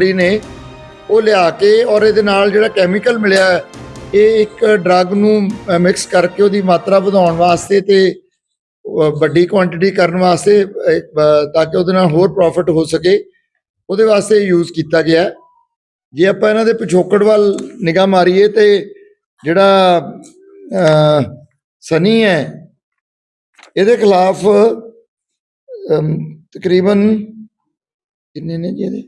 Country ਨੇ, ਉਹ ਲਿਆ ਕੇ ਔਰ ਇਹਦੇ ਨਾਲ ਜਿਹੜਾ ਕੈਮੀਕਲ ਮਿਲਿਆ ਇਹ ਇੱਕ ਡਰੱਗ ਨੂੰ ਮਿਕਸ ਕਰਕੇ ਉਹਦੀ ਮਾਤਰਾ ਵਧਾਉਣ ਵਾਸਤੇ ਤੇ ਵੱਡੀ ਕੁਆਂਟੀਟੀ ਕਰਨ ਵਾਸਤੇ ਤਾਂ ਕਿ ਉਹਦੇ ਨਾਲ ਹੋਰ ਪ੍ਰੋਫਿਟ ਹੋ ਸਕੇ, ਉਹਦੇ ਵਾਸਤੇ ਯੂਜ਼ ਕੀਤਾ ਗਿਆ ਜੇ ਆਪਾਂ ਇਹਨਾਂ ਦੇ ਪਿਛੋਕੜ ਵੱਲ ਨਿਗਾਹ ਮਾਰੀਏ ਤੇ ਜਿਹੜਾ ਸਨੀ ਹੈ, ਇਹਦੇ ਖਿਲਾਫ ਤਕਰੀਬਨ ਕਿੰਨੇ ਨੇ ਜੀ ਇਹਦੇ?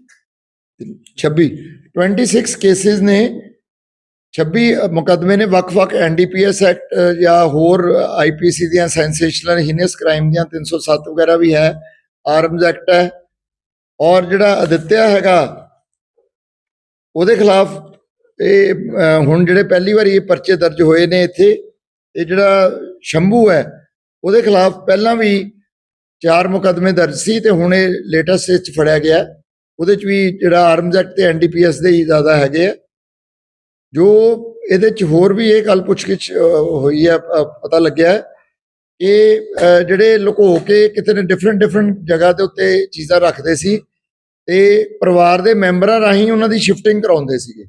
26 26 ਕੇਸਿਸ ਨੇ। 26 ਮੁਕੱਦਮੇ ਨੇ ਵੱਖ-ਵੱਖ ਐਨਡੀਪੀਐਸ ਐਕਟ ਜਾਂ ਹੋਰ ਆਈਪੀਸੀ ਦੀਆਂ ਸੈਂਸੇਸ਼ਨਲ ਹੀਨਸ ਕ੍ਰਾਈਮ ਦੀਆਂ 307 ਵਗੈਰਾ ਵੀ ਹੈ। ਆਰਮਜ਼ ਐਕਟ ਹੈ। ਔਰ ਜਿਹੜਾ ਅਦਿੱਤਿਆ ਹੈਗਾ, ਉਹਦੇ ਖਿਲਾਫ ਇਹ ਹੁਣ ਜਿਹੜੇ ਪਹਿਲੀ ਵਾਰੀ ਇਹ ਪਰਚੇ ਦਰਜ ਹੋਏ ਨੇ ਇੱਥੇ, ਇਹ ਜਿਹੜਾ ਸ਼ੰਭੂ ਹੈ, ਉਹਦੇ ਖਿਲਾਫ ਪਹਿਲਾਂ ਵੀ ਚਾਰ ਮੁਕੱਦਮੇ ਦਰਜ ਸੀ ਤੇ ਹੁਣ ਇਹ ਲੇਟੈਸਟ 'ਚ ਫੜਿਆ ਗਿਆ। ਉਹਦੇ ਚ ਵੀ ਜਿਹੜਾ ਆਰਮਜ਼ ਐਕਟ ਤੇ ਐਨਡੀਪੀਐਸ ਦੇ ਹੀ ਜ਼ਿਆਦਾ ਹੈਗੇ ਆ। ਜੋ ਇਹਦੇ ਚ ਹੋਰ ਵੀ ਇਹ ਗੱਲ ਪੁੱਛਗਿੱਛ ਹੋਈ ਹੈ ਪਤਾ ਲੱਗਿਆ ਕਿ ਜਿਹੜੇ ਲੁਕੋ ਕੇ ਕਿਤੇ ਨੇ ਡਿਫਰੈਂਟ ਡਿਫਰੈਂਟ ਜਗ੍ਹਾ ਦੇ ਉੱਤੇ ਚੀਜ਼ਾਂ ਰੱਖਦੇ ਸੀ ਤੇ ਪਰਿਵਾਰ ਦੇ ਮੈਂਬਰਾਂ ਰਾਹੀਂ ਉਹਨਾਂ ਦੀ ਸ਼ਿਫਟਿੰਗ ਕਰਾਉਂਦੇ ਸੀਗੇ।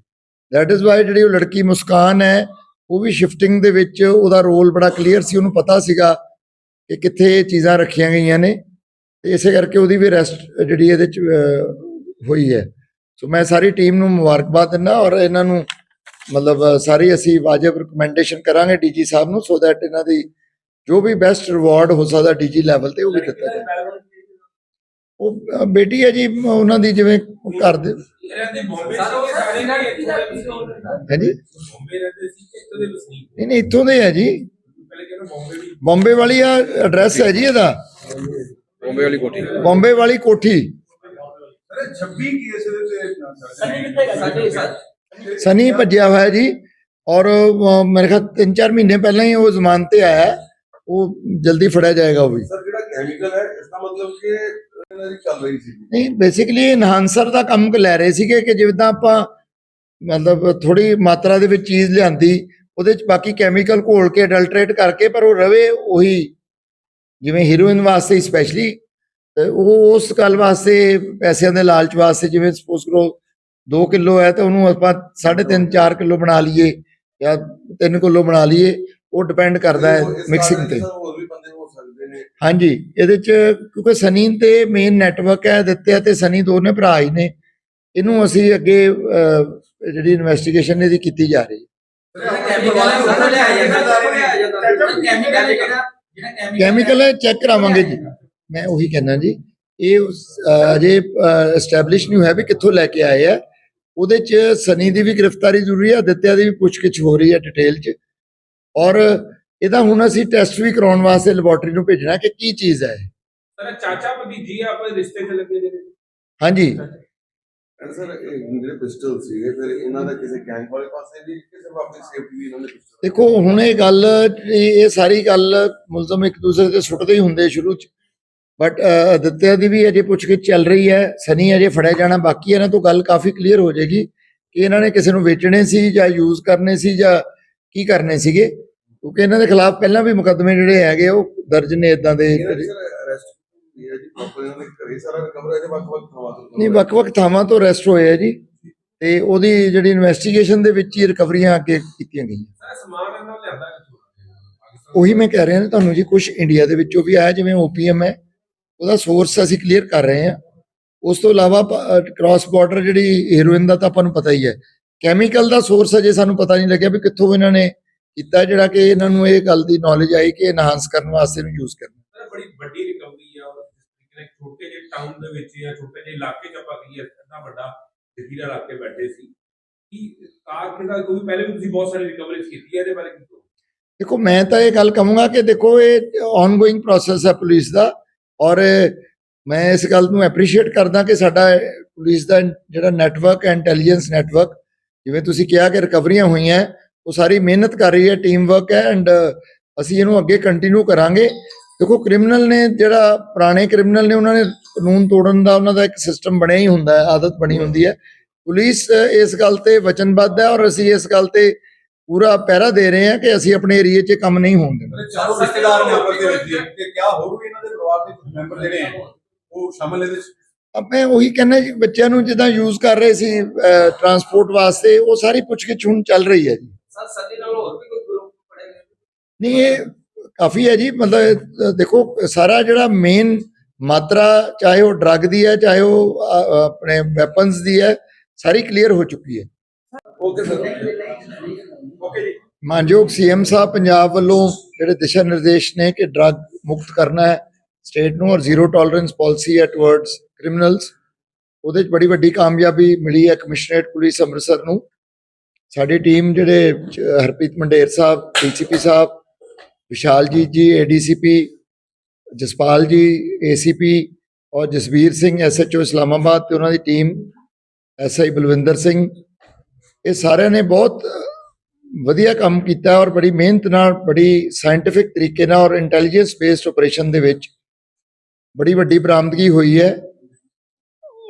ਦੈਟ ਇਜ਼ ਵਾਈ ਜਿਹੜੀ ਉਹ ਲੜਕੀ ਮੁਸਕਾਨ ਹੈ, ਉਹ ਵੀ ਸ਼ਿਫਟਿੰਗ ਦੇ ਵਿੱਚ ਉਹਦਾ ਰੋਲ ਬੜਾ ਕਲੀਅਰ ਸੀ, ਉਹਨੂੰ ਪਤਾ ਸੀਗਾ ਕਿ ਕਿੱਥੇ ਇਹ ਚੀਜ਼ਾਂ ਰੱਖੀਆਂ ਗਈਆਂ ਨੇ। ਤੇ ਇਸੇ ਕਰਕੇ ਉਹਦੀ ਵੀ ਅਰੈਸਟ ਜਿਹੜੀ ਇਹਦੇ ਚ ਹੋਈ ਹੈ। ਸੋ ਮੈਂ ਸਾਰੀ ਟੀਮ ਨੂੰ ਮੁਬਾਰਕਬਾਦ ਦਿੰਦਾ ਔਰ ਇਹਨਾਂ ਨੂੰ ਮਤਲਬ ਸਾਰੀ ਅਸੀਂ ਵਾਜਬ ਰਿਕਮੈਂਡੇਸ਼ਨ ਕਰਾਂਗੇ ਡੀਜੀ ਸਾਹਿਬ ਨੂੰ ਸੋ ਦੈਟ ਇਹਨਾਂ ਦੀ ਜੋ ਵੀ ਬੈਸਟ ਰਿਵਾਰਡ ਹੋ ਸਕਦਾ ਡੀਜੀ ਲੈਵਲ ਤੇ ਉਹ ਵੀ ਦਿੱਤਾ ਜਾਏ ਉਹ ਬੇਟੀ ਹੈ ਜੀ ਉਹਨਾਂ ਦੀ ਜਿਵੇਂ ਘਰ ਦੇ ਨਹੀਂ ਨਹੀਂ ਇੱਥੋਂ ਦੇ ਹੈ ਜੀ। ਬੰਬੇ ਵਾਲੀ ਆ ਐਡਰੈਸ ਹੈ ਜੀ ਇਹਦਾ। ਬੰਬੇ ਵਾਲੀ ਕੋਠੀ। ਬੰਬੇ ਵਾਲੀ ਕੋਠੀ। ਅਰੇ 26 ਕੇਸ ਦੇ ਤੇ ਸਨੀ ਸਾਡੇ ਭੱਜਿਆ ਹੋਇਆ ਜੀ ਔਰ ਮੇਰੇ ਖਿਆਲ 3-4 ਮਹੀਨੇ ਪਹਿਲਾਂ ਹੀ ਉਹ ਜ਼ਮਾਨਤ ਤੇ ਆਇਆ। ਉਹ ਜਲਦੀ ਫੜਿਆ ਜਾਏਗਾ ਉਹ ਵੀ। ਸਰ ਜਿਹੜਾ ਕੈਮੀਕਲ ਹੈ ਇਸ ਦਾ ਮਤਲਬ ਕਿ ਇਹਨਾਂ ਦੀ ਚੱਲ ਰਹੀ ਸੀ। ਨਹੀਂ ਬੇਸਿਕਲੀ ਇਨਹਾਂਸਰ ਦਾ ਕੰਮ ਲੈ ਰਹੇ ਸੀਗੇ ਕਿ ਜਿੱਦਾਂ ਆਪਾਂ ਮਤਲਬ ਥੋੜੀ ਮਾਤਰਾ ਦੇ ਵਿੱਚ ਚੀਜ਼ ਲਿਆਂਦੀ ਉਹਦੇ ਚ ਬਾਕੀ ਕੈਮੀਕਲ ਘੋਲ ਕੇ ਅਡਲਟਰੇਟ ਕਰਕੇ ਪਰ ਉਹ ਰਵੇ ਉਹੀ ਜਿਵੇਂ ਹੀਰੋਇਨ ਵਾਸਤੇ ਸਪੈਸ਼ਲੀ ਉਹ ਉਸ ਗੱਲ ਵਾਸਤੇ ਪੈਸਿਆਂ ਦੇ ਲਾਲਚ ਵਾਸਤੇ ਜਿਵੇਂ ਸਪੋਜ਼ ਕਰੋ 2 ਕਿਲੋ ਹੈ ਤਾਂ ਉਹਨੂੰ ਆਪਾਂ 3.5 4 ਕਿਲੋ ਬਣਾ ਲਈਏ ਜਾਂ 3 ਕਿਲੋ ਬਣਾ ਲਈਏ ਉਹ ਡਿਪੈਂਡ ਕਰਦਾ ਹੈ ਮਿਕਸਿੰਗ ਤੇ। ਹਾਂਜੀ ਇਹਦੇ ਚ ਕਿਉਂਕਿ ਸਨੀ ਤੇ ਮੇਨ ਨੈਟਵਰਕ ਹੈ ਦਿੱਤੇ ਤੇ ਸਨੀ ਦੋਨੇ ਭਰਾ ਹੀ ਨੇ। ਇਹਨੂੰ ਅਸੀਂ ਅੱਗੇ ਜਿਹੜੀ ਇਨਵੈਸਟੀਗੇਸ਼ਨ ਇਹਦੀ ਕੀਤੀ ਜਾ ਰਹੀ ਹੈ। ਕੈਮੀਕਲ ਹੈ ਚੈੱਕ ਕਰਾਵਾਂਗੇ ਜੀ। ਮੈਂ ਉਹੀ ਕਹਿਣਾ ਜੀ ਇਹ ਅਜੇ ਐਸਟੈਬਲਿਸ਼ ਨਹੀਂ ਹੋਇਆ ਵੀ ਕਿੱਥੋਂ ਲੈ ਕੇ ਆਏ ਆ। ਉਹਦੇ ਚ ਸਨੀ ਦੀ ਵੀ ਗ੍ਰਿਫਤਾਰੀ ਜ਼ਰੂਰੀ ਹੈ ਦਿੱਤਿਆ ਦੀ ਵੀ ਪੁੱਛਗਿੱਛ ਹੋ ਰਹੀ ਹੈ ਡਿਟੇਲ ਚ। ਔਰ ਇਹਦਾ ਹੁਣ ਅਸੀਂ ਟੈਸਟ ਵੀ ਕਰਾਉਣ ਵਾਸਤੇ ਲੈਬੋਰਟਰੀ ਨੂੰ ਭੇਜਣਾ ਕਿ ਕੀ ਚੀਜ਼ ਹੈ ਇਹ। ਸਰ ਚਾਚਾ ਭਤੀਜੀ ਆ ਆਪਣੇ ਰਿਸ਼ਤੇ 'ਚ ਲੱਗੇ ਜਿਹੜੇ। ਹਾਂਜੀ। ਐਂਡ ਸਰ ਇਹ ਜਿਹੜੇ ਪਿਸਟਲ ਸੀਗੇ ਫਿਰ ਇਹਨਾਂ ਦਾ ਕਿਸੇ ਗੈਂਗ ਵਾਲੇ ਪਾਸੇ ਵੀ ਕਿ ਸਿਰਫ ਆਪਣੀ ਸੇਫਟੀ ਵੀ ਇਹਨਾਂ ਨੇ ਪਿਸਟਲ ਦੇਖੋ ਹੁਣ ਇਹ ਗੱਲ ਇਹ ਇਹ ਸਾਰੀ ਗੱਲ ਮੁਲਜ਼ਮ ਇੱਕ ਦੂਸਰੇ ਤੇ ਸੁੱਟਦੇ ਹੀ ਹੁੰਦੇ ਸ਼ੁਰੂ ਚ। ਬਟ ਦਿੱਤਿਆ ਦੀ ਵੀ ਅਜੇ ਪੁੱਛਗਿੱਛ ਚੱਲ ਰਹੀ ਹੈ ਸਨੀ ਅਜੇ ਫੜਿਆ ਜਾਣਾ ਬਾਕੀ ਹੈ, ਇਹਨਾਂ ਤੋਂ ਗੱਲ ਕਾਫੀ ਕਲੀਅਰ ਹੋ ਜਾਏਗੀ ਕਿ ਇਹਨਾਂ ਨੇ ਕਿਸੇ ਨੂੰ ਵੇਚਣੇ ਸੀ ਜਾਂ ਯੂਜ਼ ਕਰਨੇ ਸੀ ਜਾਂ ਕੀ ਕਰਨੇ ਸੀਗੇ। ਕਿਉਂਕਿ ਇਹਨਾਂ ਦੇ ਖਿਲਾਫ ਪਹਿਲਾਂ ਵੀ ਮੁਕੱਦਮੇ ਜਿਹੜੇ ਹੈਗੇ ਉਹ ਦਰਜ ਨੇ ਇਦਾਂ ਦੇ। ਨਹੀਂ ਵੱਖ-ਵੱਖ ਥਾਵਾਂ ਤੋਂ ਅਰੈਸਟ ਹੋਏ ਆ ਜੀ। ਤੇ ਉਹਦੀ ਜਿਹੜੀ ਇਨਵੈਸਟੀਗੇਸ਼ਨ ਦੇ ਵਿੱਚ ਹੀ ਰਿਕਵਰੀਆਂ ਅੱਗੇ ਕੀਤੀਆਂ ਗਈਆਂ। ਸਮਾਨ ਇਹਨਾਂ ਲਿਆਂਦਾ ਉਹੀ ਮੈਂ ਕਹਿ ਰਿਹਾ ਨਾ ਤੁਹਾਨੂੰ ਜੀ ਕੁਝ ਇੰਡੀਆ ਦੇ ਵਿੱਚੋਂ ਵੀ ਆਇਆ ਜਿਵੇਂ ਓਪੀਐਮ ਹੈ। ਉਹਦਾ ਸੋਰਸ ਅਸੀਂ ਕਲੀਅਰ ਕਰ ਰਹੇ ਹਾਂ। ਉਸ ਤੋਂ ਇਲਾਵਾ ਕ੍ਰਾਸ ਬਾਰਡਰ ਜਿਹੜੀ ਹੀਰੋਇਨ ਦਾ ਤਾਂ ਆਪਾਂ ਨੂੰ ਪਤਾ ਹੀ ਹੈ। ਕੈਮੀਕਲ ਦਾ ਸੋਰਸ ਅਜੇ ਸਾਨੂੰ ਪਤਾ ਨਹੀਂ ਲੱਗਿਆ ਵੀ ਕਿੱਥੋਂ ਇਹਨਾਂ ਨੇ ਕੀਤਾ ਜਿਹੜਾ ਕਿ ਇਹਨਾਂ ਨੂੰ ਇਹ ਗੱਲ ਦੀ ਨੌਲੇਜ ਆਈ ਕਿ ਐਨਹਾਂਸ ਕਰਨ ਵਾਸਤੇ ਇਹਨੂੰ ਯੂਜ਼ ਕਰਨਾ। ਬੜੀ ਵੱਡੀ ਰਿਕਵਰੀ ਆ ਔਰ ਛੋਟੇ ਜਿਹੇ ਟਾਊਨ ਦੇ ਵਿੱਚ ਜਾਂ ਛੋਟੇ ਜਿਹੇ ਇਲਾਕੇ 'ਚ ਆਪਾਂ ਕਹੀਏ ਇੰਨਾ ਵੱਡਾ ਜ਼ਖੀਰਾ ਰੱਖ ਕੇ ਬੈਠੇ ਸੀ। ਕੀ ਕਾਰ ਕਿਦਾ ਕੋਈ ਪਹਿਲੇ ਵੀ ਤੁਸੀਂ ਬਹੁਤ ਸਾਰੀ ਰਿਕਵਰੀਜ਼ ਕੀਤੀ ਹੈ ਇਹਦੇ ਬਾਰੇ ਕੀ ਦੇਖੋ ਮੈਂ ਤਾਂ ਇਹ ਗੱਲ ਕਹੂੰਗਾ ਕਿ ਦੇਖੋ ਇਹ ਆਨਗੋਇੰਗ ਪ੍ਰੋਸੈਸ ਹੈ ਪੁਲਿਸ ਦਾ। ਔਰ ਮੈਂ ਇਸ ਗੱਲ ਨੂੰ ਐਪਰੀਸ਼ੀਏਟ ਕਰਦਾ ਕਿ ਸਾਡਾ ਪੁਲਿਸ ਦਾ ਜਿਹੜਾ ਨੈਟਵਰਕ ਹੈ ਇੰਟੈਲੀਜੈਂਸ ਨੈਟਵਰਕ ਜਿਵੇਂ ਤੁਸੀਂ ਕਿਹਾ ਕਿ ਰਿਕਵਰੀਆਂ ਹੋਈਆਂ, ਉਹ ਸਾਰੀ ਮਿਹਨਤ ਕਰ ਰਹੀ ਹੈ ਟੀਮ ਵਰਕ ਹੈ ਐਂਡ ਅਸੀਂ ਇਹਨੂੰ ਅੱਗੇ ਕੰਟੀਨਿਊ ਕਰਾਂਗੇ। ਦੇਖੋ ਕ੍ਰਿਮੀਨਲ ਨੇ ਜਿਹੜਾ, ਪੁਰਾਣੇ ਕ੍ਰਿਮੀਨਲ ਨੇ ਉਹਨਾਂ ਨੇ ਕਾਨੂੰਨ ਤੋੜਨ ਦਾ ਉਹਨਾਂ ਦਾ ਇੱਕ ਸਿਸਟਮ ਬਣਿਆ ਹੀ ਹੁੰਦਾ ਹੈ, ਆਦਤ ਬਣੀ ਹੁੰਦੀ ਹੈ। ਪੁਲਿਸ ਇਸ ਗੱਲ ਤੇ ਵਚਨਬੱਧ ਹੈ ਔਰ ਅਸੀਂ ਇਸ ਗੱਲ ਤੇ ਪੂਰਾ ਪਹਿਰਾ ਦੇ ਰਹੇ ਹਾਂ ਕਿ ਅਸੀਂ ਆਪਣੇ ਏਰੀਏ 'ਚ ਕੰਮ ਨਹੀਂ ਹੋਣ ਦੇਣਾ। ਚਾਰੋਂ ਰਿਸ਼ਤੇਦਾਰ ਨੇ ਆਪਸ ਦੇ ਵਿੱਚ ਕਿ ਕਿਆ ਹੋਰ ਵੀ ਇਹਨਾਂ ਦੇ ਪਰਿਵਾਰ ਦੇ ਕੁਝ ਮੈਂਬਰ ਜਿਹੜੇ ਹੈ ਉਹ ਸ਼ਾਮਲ ਇਹਦੇ ਵਿੱਚ? ਮੈਂ ਉਹੀ ਕਹਿੰਦਾ ਜੀ ਬੱਚਿਆਂ ਨੂੰ ਜਿੱਦਾਂ ਯੂਜ਼ ਕਰ ਰਹੇ ਸੀ ਟਰਾਂਸਪੋਰਟ ਵਾਸਤੇ ਉਹ ਸਾਰੀ ਪੁੱਛਗਿੱਛ ਹੁਣ ਚੱਲ ਰਹੀ ਹੈ ਜੀ। ਸਰ ਸਦੀ ਨਾਲ ਹੋਰ ਵੀ ਕੋਈ ਗਰੁੱਪ ਪੜੇ ਨੇ? ਨਹੀਂ ਇਹ ਕਾਫੀ ਹੈ ਜੀ ਮਤਲਬ ਦੇਖੋ ਸਾਰਾ ਜਿਹੜਾ ਮੇਨ ਮਾਤਰਾ ਚਾਹੇ ਉਹ ਡਰੱਗ ਦੀ ਹੈ ਚਾਹੇ ਉਹ ਆਪਣੇ ਵੈਪਨਸ ਦੀ ਹੈ ਸਾਰੀ ਕਲੀਅਰ ਹੋ ਚੁੱਕੀ ਹੈ। ਓਕੇ ਸਰ ਮਾਨਯੋਗ ਸੀਐਮ ਸਾਹਿਬ ਪੰਜਾਬ ਵੱਲੋਂ ਜਿਹੜੇ ਦਿਸ਼ਾ ਨਿਰਦੇਸ਼ ਨੇ ਕਿ ਡਰੱਗ ਮੁਕਤ ਕਰਨਾ ਹੈ, ਸਟੇਟ ਨੂੰ ਔਰ ਜ਼ੀਰੋ ਟੋਲਰੈਂਸ ਪਾਲਿਸੀ ਹੈ ਟਵਰਡਸ ਕ੍ਰਿਮੀਨਲਸ, ਉਹਦੇ 'ਚ ਬੜੀ ਵੱਡੀ ਕਾਮਯਾਬੀ ਮਿਲੀ ਹੈ ਕਮਿਸ਼ਨਰੇਟ ਪੁਲਿਸ ਅੰਮ੍ਰਿਤਸਰ ਨੂੰ। ਸਾਡੀ ਟੀਮ ਜਿਹੜੇ ਹਰਪ੍ਰੀਤ ਮੰਡੇਰ ਸਾਹਿਬ ਡੀਸੀਪੀ ਸਾਹਿਬ ਵਿਸ਼ਾਲ ਵਿਸ਼ਾਲਜੀਤ ਜੀ ਏਡੀਸੀਪੀ ਜਸਪਾਲ ਜੀ ਏਸੀਪੀ ਔਰ ਜਸਵੀਰ ਸਿੰਘ ਐਸਐਚਓ ਇਸਲਾਮਾਬਾਦ ਤੇ ਉਹਨਾਂ ਦੀ ਟੀਮ ਐਸਆਈ ਬਲਵਿੰਦਰ ਸਿੰਘ, ਇਹ ਸਾਰਿਆਂ ਨੇ ਬਹੁਤ ਵਧੀਆ ਕੰਮ ਕੀਤਾ ਔਰ ਬੜੀ ਮਿਹਨਤ ਨਾਲ, ਬੜੀ ਸਾਇੰਟਿਫਿਕ ਤਰੀਕੇ ਨਾਲ ਔਰ ਇੰਟੈਲੀਜੈਂਸ ਬੇਸਡ ਆਪਰੇਸ਼ਨ ਦੇ ਵਿੱਚ ਬੜੀ ਵੱਡੀ ਬਰਾਮਦਗੀ ਹੋਈ ਹੈ।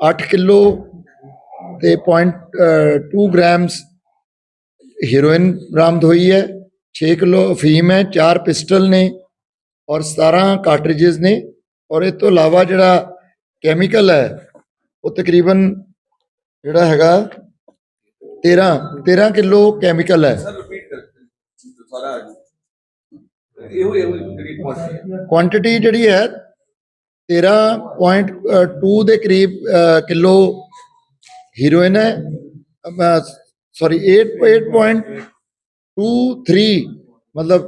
8 ਕਿਲੋ ਤੇ 0.2 ਗ੍ਰਾਮਸ ਹੀਰੋਇਨ ਬਰਾਮਦ ਹੋਈ ਹੈ। 6 ਕਿਲੋ ਅਫੀਮ ਹੈ 4 ਪਿਸਟਲ ਨੇ ਔਰ 17 ਕਾਰਟ੍ਰਿਜਸ ਨੇ ਔਰ ਇਹ ਤੋਂ ਇਲਾਵਾ ਜਿਹੜਾ ਕੈਮੀਕਲ ਹੈ, ਉਹ ਤਕਰੀਬਨ ਜਿਹੜਾ ਹੈਗਾ 13 13 ਕਿਲੋ ਕੈਮੀਕਲ ਹੈ। ਸਰ ਰਿਪੀਟ ਕਰ ਸਾਰਾ ਇਹੋ ਇਹੋ ਜਿਹੜੀ ਕੁਆਂਟੀਟੀ ਜਿਹੜੀ ਹੈ 13.2 ਦੇ ਕਰੀਬ ਕਿਲੋ ਹੀਰੋਇਨ ਹੈ। ਸੌਰੀ 8.23 ਮਤਲਬ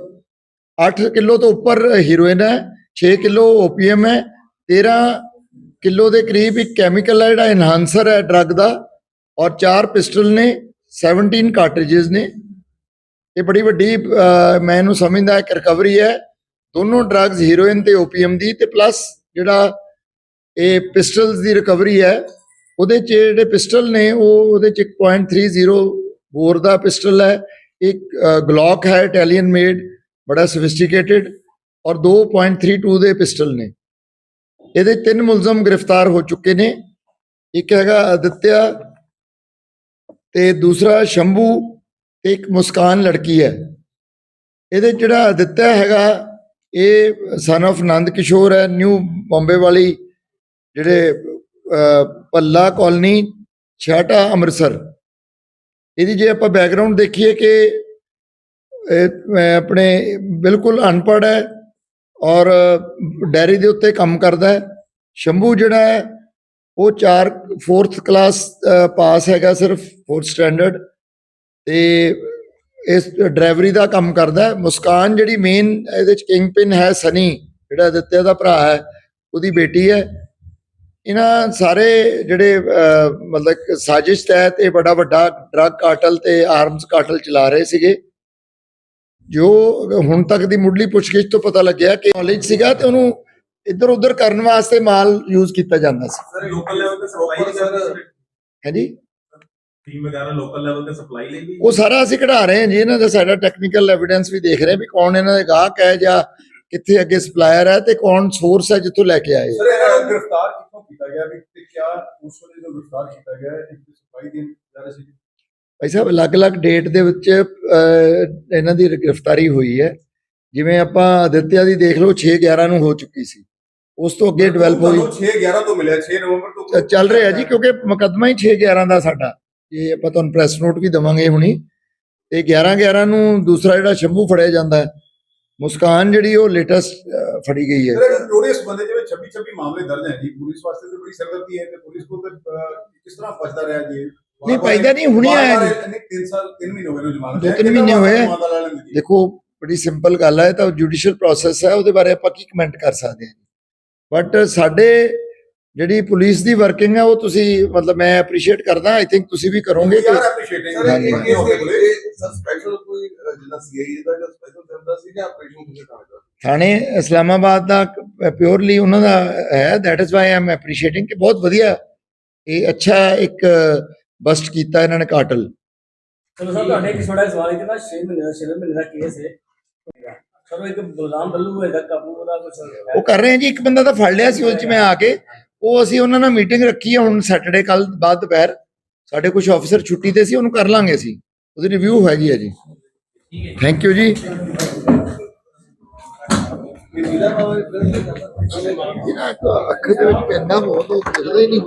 8 ਕਿਲੋ ਤੋਂ ਉੱਪਰ ਹੀਰੋਇਨ ਹੈ 6 ਕਿਲੋ ਓਪੀਐਮ ਹੈ। 13 ਕਿਲੋ ਦੇ ਕਰੀਬ ਇੱਕ ਕੈਮੀਕਲ ਹੈ ਜਿਹੜਾ ਐਨਹਾਂਸਰ ਹੈ ਡਰੱਗ ਦਾ। ਔਰ ਚਾਰ ਪਿਸਟਲ ਨੇ 17 ਕਾਰਟ੍ਰਿਜਸ ਨੇ। ਇਹ ਬੜੀ ਵੱਡੀ ਮੈਂ ਇਹਨੂੰ ਸਮਝਦਾ ਇੱਕ ਰਿਕਵਰੀ ਹੈ। ਦੋਨੋਂ ਡਰੱਗਸ ਹੀਰੋਇਨ ਤੇ ਓਪੀਐਮ ਦੀ ਤੇ ਪਲੱਸ ਜਿਹੜਾ ਇਹ ਪਿਸਟਲਸ ਦੀ ਰਿਕਵਰੀ ਹੈ, ਉਹਦੇ ਚ ਜਿਹੜੇ ਪਿਸਟਲ ਨੇ, ਉਹ ਉਹਦੇ ਚ 1.30 ਬੋਰ ਦਾ ਪਿਸਟਲ ਹੈ। ਇੱਕ ਗਲੌਕ ਹੈ ਇਟਾਲੀਅਨ ਮੇਡ ਬੜਾ ਸੋਫਿਸਟੀਕੇਟਿਡ ਔਰ 2.32 ਦੇ ਪਿਸਟਲ ਨੇ। ਇਹਦੇ ਤਿੰਨ ਮੁਲਜ਼ਮ ਗ੍ਰਿਫਤਾਰ ਹੋ ਚੁੱਕੇ ਨੇ। ਇੱਕ ਹੈਗਾ ਅਦਿੱਤਿਆ ਤੇ ਦੂਸਰਾ ਸ਼ੰਭੂ ਤੇ ਇੱਕ ਮੁਸਕਾਨ ਲੜਕੀ ਹੈ। ਇਹਦੇ ਜਿਹੜਾ ਦਿੱਤਾ ਹੈਗਾ ਇਹ ਸਨ of ਆਨੰਦ ਕਿਸ਼ੋਰ ਹੈ ਨਿਊ ਬੰਬੇ ਵਾਲੀ ਜਿਹੜੇ ਅਹ, ਪੱਲਾ ਕਾਲਨੀ ਛਾਟਾ ਅੰਮ੍ਰਿਤਸਰ। ਇਹਦੀ ਜੇ ਆਪਾਂ ਬੈਕਗ੍ਰਾਉਂਡ ਦੇਖੀਏ ਕਿ ਆਪਣੇ ਬਿਲਕੁਲ ਅਨਪੜ੍ਹ ਹੈ ਔਰ ਡੈਰੀ ਦੇ ਉੱਤੇ ਕੰਮ ਕਰਦਾ ਹੈ। ਸ਼ੰਭੂ ਜਿਹੜਾ ਹੈ ਉਹ 4 4th ਕਲਾਸ ਪਾਸ ਹੈਗਾ ਸਿਰਫ 4th ਸਟੈਂਡਰਡ ਤੇ ਇਸ ਡਰਾਈਵਰੀ ਦਾ ਕੰਮ ਕਰਦਾ ਹੈ। ਮੁਸਕਾਨ ਜਿਹੜੀ ਮੇਨ ਇਹਦੇ ਚ ਕਿੰਗ ਪਿਨ ਹੈ ਸਨੀ, ਜਿਹੜਾ ਦਿੱਤਿਆ ਦਾ ਭਰਾ ਹੈ, ਉਹਦੀ ਬੇਟੀ ਹੈ। ਇਹਨਾਂ ਸਾਰੇ ਜਿਹੜੇ ਮਤਲਬ ਸਾਜ਼ਿਸ਼ ਤਹਿਤ ਇਹ ਬੜਾ ਵੱਡਾ ਡਰੱਗ ਕਾਟਲ ਤੇ ਆਰਮਸ ਕਾਟਲ ਚਲਾ ਰਹੇ ਸੀਗੇ। ਜੋ ਹੁਣ ਤੱਕ ਦੀ ਮੁੱਢਲੀ ਪੁੱਛਗਿੱਛ ਤੋਂ ਪਤਾ ਲੱਗਿਆ ਕਿ ਨੌਲੇਜ ਸੀਗਾ ਤੇ ਉਹਨੂੰ ਇੱਧਰ ਉੱਧਰ ਕਰਨ ਵਾਸਤੇ ਮਾਲ ਯੂਜ਼ ਕੀਤਾ ਜਾਂਦਾ ਸੀ। ਸਰ ਲੋਕਲ ਲੈਵਲ ਤੇ ਸਪਲਾਈ proper sir, ਲਈ ਹਾਂਜੀ ਟੀਮ ਵਗੈਰਾ ਲੋਕਲ ਲੈਵਲ ਤੇ ਸਪਲਾਈ ਲਈ ਵੀ? ਉਹ ਸਾਰਾ ਅਸੀਂ ਕਢਾ ਰਹੇ ਹਾਂ ਜੀ ਇਹਨਾਂ ਦਾ ਸਾਡਾ ਟੈਕਨੀਕਲ ਐਵੀਡੈਂਸ ਵੀ ਦੇਖ ਰਹੇ ਹਾਂ ਵੀ ਕੌਣ ਇਹਨਾਂ ਦੇ ਗਾਹਕ ਹੈ ਜਾਂ ਕਿੱਥੇ ਅੱਗੇ ਸਪਲਾਇਰ ਹੈ ਤੇ ਕੌਣ ਸੋਰਸ ਹੈ ਜਿੱਥੋਂ ਲੈ ਕੇ ਆਏ। ਸਰ ਇਹਨਾਂ ਨੂੰ ਗ੍ਰਿਫਤਾਰ ਕਿੱਥੋਂ ਕੀਤਾ ਗਿਆ ਵੀ ਤੇ ਕਿਆ ਉਸ ਵੇਲੇ ਜੋ ਗ੍ਰਿਫਤਾਰ ਕੀਤਾ ਗਿਆ ਇੱਕ ਸਿਪਾਹੀ ਦੀ ਜਾ ਰਹੀ ਸੀ। ਭਾਈ ਸਾਹਿਬ ਅਲੱਗ-ਅਲੱਗ ਡੇਟ ਦੇ ਵਿੱਚ ਇਹਨਾਂ ਦੀ ਗ੍ਰਿਫਤਾਰੀ ਹੋਈ ਹੈ। ਜਿਵੇਂ ਆਪਾਂ ਆਦਿਤਿਆ ਦੀ ਦੇਖ ਲਓ 6/11 ਨੂੰ ਹੋ ਚੁੱਕੀ ਸੀ। ਉਸ ਤੋਂ ਅੱਗੇ ਡਿਵੈਲਪ ਹੋਈ। 6 11 ਤੋਂ ਮਿਲਿਆ 6 ਨਵੰਬਰ ਤੋਂ ਚੱਲ ਰਿਹਾ ਜੀ ਕਿਉਂਕਿ ਮੁਕੱਦਮਾ ਹੀ 6/11 ਦਾ ਸਾਡਾ। ਇਹ ਆਪਾਂ ਤੁਹਾਨੂੰ ਪ੍ਰੈਸ ਨੋਟ ਵੀ ਦਵਾਂਗੇ ਹੁਣੀ। ਤੇ 11/11 ਨੂੰ ਦੂਸਰਾ ਜਿਹੜਾ ਸ਼ੰਭੂ ਫੜਿਆ ਜਾਂਦਾ ਹੈ ਮੁਸਕਾਨ ਜਿਹੜੀ ਉਹ ਲੇਟੈਸਟ ਫੜੀ ਗਈ ਹੈ। ਸਰ ਨੋਟਿਸ ਬੰਦੇ ਜਿਵੇਂ 26 26 ਮਾਮਲੇ ਦਰਜ ਹੈ ਜੀ ਪੁਲਿਸ ਵਾਸਤੇ ਤੇ ਬੜੀ ਸਰਗਰਦੀ ਹੈ ਤੇ ਪੁਲਿਸ ਕੋਲ ਤੇ ਅਹ, ਕਿਸ ਤਰ੍ਹਾਂ ਬਚਦਾ ਰਿਹਾ ਜੀ? ਨਹੀਂ, ਪੈਦਾ ਨਹੀਂ, ਹੁਣੇ ਆਇਆ ਜੀ। 3 ਸਾਲ 3 ਮਹੀਨੇ ਹੋ ਗਏ ਨੂੰ ਜ਼ਮਾਨਤ ਦੋ। ਤਿੰਨ ਮਹੀਨੇ ਹੋਏ? ਦੇਖੋ ਬੜੀ ਸਿੰਪਲ ਗੱਲ ਹੈ ਤਾਂ ਜੁਡੀਸ਼ੀਅਲ ਪ੍ਰੋਸੈਸ ਹੈ ਉਹਦੇ ਬਾਰੇ ਆਪਾਂ ਕੀ ਕਮੈਂਟ ਕਰ ਸਕਦੇ ਹਾਂ ਬਟ ਸਾਡੇ ਜਿਹੜੀ ਪੁਲਿਸ ਦੀ ਵਰਕਿੰਗ ਹੈ ਉਹ ਤੁਸੀਂ ਮਤਲਬ ਮੈਂ ਐਪਰੀਸ਼ੀਏਟ ਕਰਦਾ ਆਈ ਥਿੰਕ ਤੁਸੀਂ ਵੀ ਕਰੋਗੇ ਕਿ ਥਾਣੇ ਇਸਲਾਮਾਬਾਦ ਦਾ ਪਿਓਰਲੀ ਉਹਨਾਂ ਦਾ ਹੈ that is why I'm appreciating ਕਿ ਬਹੁਤ ਵਧੀਆ ਇਹ ਅੱਛਾ ਇੱਕ ਬਸਟ ਕੀਤਾ ਇਹਨਾਂ ਨੇ ਕਾਟਲ। ਚਲੋ ਸਰ ਤੁਹਾਡੇ ਇੱਕ ਛੋਟਾ ਜਿਹਾ ਸਵਾਲ ਹੈ ਕਿ ਨਾ 6 ਮਹੀਨੇ ਦਾ 6 ਮਹੀਨੇ ਦਾ ਕੇਸ ਹੈ। ਚਲੋ ਇੱਕ ਬਲਰਾਮ ਬੱਲੂ ਹੈਗਾ ਕਾਬੂ ਉਹਦਾ ਕੁਝ ਉਹ ਕਰ ਰਹੇ ਹਾਂ ਜੀ ਇੱਕ ਬੰਦਾ ਤਾਂ ਫੜ ਲਿਆ ਸੀ ਉਹਦੇ ਚ ਮੈਂ ਆ ਕੇ। ਉਹ ਅਸੀਂ ਉਹਨਾਂ ਨਾਲ ਮੀਟਿੰਗ ਰੱਖੀ ਹੈ ਹੁਣ ਸੈਟਰਡੇ ਕੱਲ ਬਾਅਦ ਦੁਪਹਿਰ। ਸਾਡੇ ਕੁਝ ਆਫੀਸਰ ਛੁੱਟੀ ਤੇ ਸੀ ਉਹਨੂੰ ਕਰ ਲਾਂਗੇ ਅਸੀਂ। ਉਹਦੀ ਰਿਵਿਊ ਹੈਗੀ ਹੈ ਜੀ। ਥੈਂਕ ਯੂ ਜੀ। ਇਹਨਾਂ ਅੱਖ ਦੇ ਵਿੱਚ ਪੈਂਦਾ ਬਹੁਤ ਉਹ ਦਿਖਦਾ ਹੀ ਨਹੀਂ